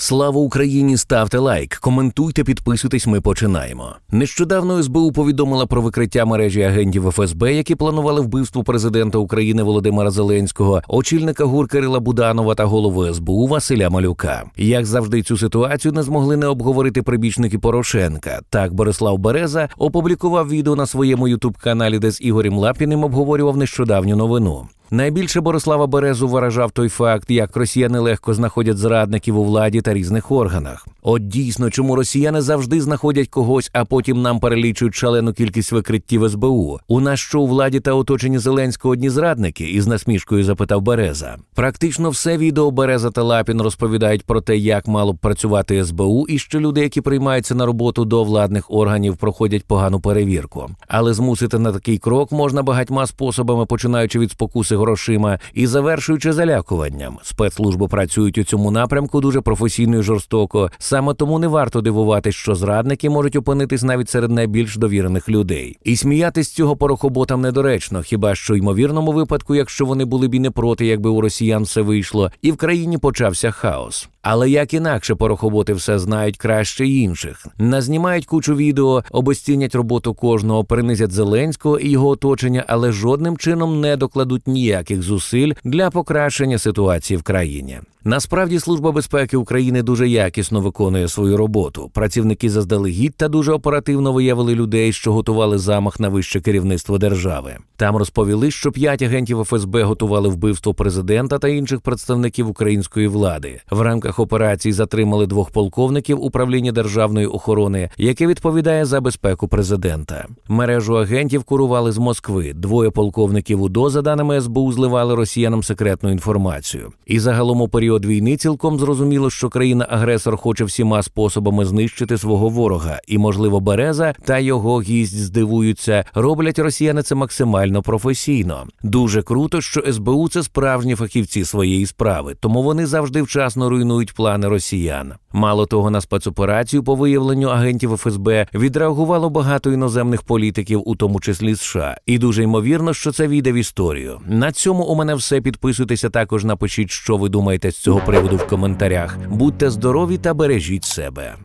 Слава Україні! Ставте лайк, коментуйте, підписуйтесь. Ми починаємо. Нещодавно СБУ повідомила про викриття мережі агентів ФСБ, які планували вбивство президента України Володимира Зеленського, очільника ГУР Кирила Буданова та голови СБУ Василя Малюка. Як завжди, цю ситуацію не змогли не обговорити прибічники Порошенка. Так, Борислав Береза опублікував відео на своєму ютуб-каналі, де з Ігорем Лапіним обговорював нещодавню новину. Найбільше Борислава Березу виражав той факт, як росіяни легко знаходять зрадників у владі та різних органах. От дійсно, чому росіяни завжди знаходять когось, а потім нам перелічують шалену кількість викриттів СБУ. У нас що у владі та оточенні Зеленського одні зрадники? із насмішкою запитав Береза. Практично все відео Береза та Лапін розповідають про те, як мало б працювати СБУ, і що люди, які приймаються на роботу до владних органів, проходять погану перевірку. Але змусити на такий крок можна багатьма способами, починаючи від спокуси грошима і завершуючи залякуванням. Спецслужби працюють у цьому напрямку дуже професійно і жорстоко. Саме тому не варто дивуватись, що зрадники можуть опинитись навіть серед найбільш довірених людей. І сміятись з цього порохоботам недоречно, хіба що ймовірному випадку, якщо вони були б і не проти, якби у росіян все вийшло, і в країні почався хаос. Але як інакше порохоботи все знають краще інших. Назнімають кучу відео, обостінять роботу кожного, принизять Зеленського і його оточення, але жодним чином не докладуть ніяких зусиль для покращення ситуації в країні. Насправді служба безпеки України дуже якісно виконує свою роботу. Працівники заздалегідь та дуже оперативно виявили людей, що готували замах на вище керівництво держави. Там розповіли, що п'ять агентів ФСБ готували вбивство президента та інших представників української влади. В рамках операції затримали двох полковників управління державної охорони, яке відповідає за безпеку президента. Мережу агентів курували з Москви. Двоє полковників УДО, за даними СБУ, зливали росіянам секретну інформацію. І загалом у період війни цілком зрозуміло, що країна-агресор хоче всіма способами знищити свого ворога, і, можливо, Береза та його гість здивуються, роблять росіяни це максимально професійно. Дуже круто, що СБУ це справжні фахівці своєї справи, тому вони завжди вчасно руйнують плани росіян. Мало того, на спецоперацію по виявленню агентів ФСБ відреагувало багато іноземних політиків, у тому числі США, і дуже ймовірно, що це війде в історію. На цьому у мене все. Підписуйтеся також. Напишіть, що ви думаєте цього приводу в коментарях. Будьте здорові та бережіть себе.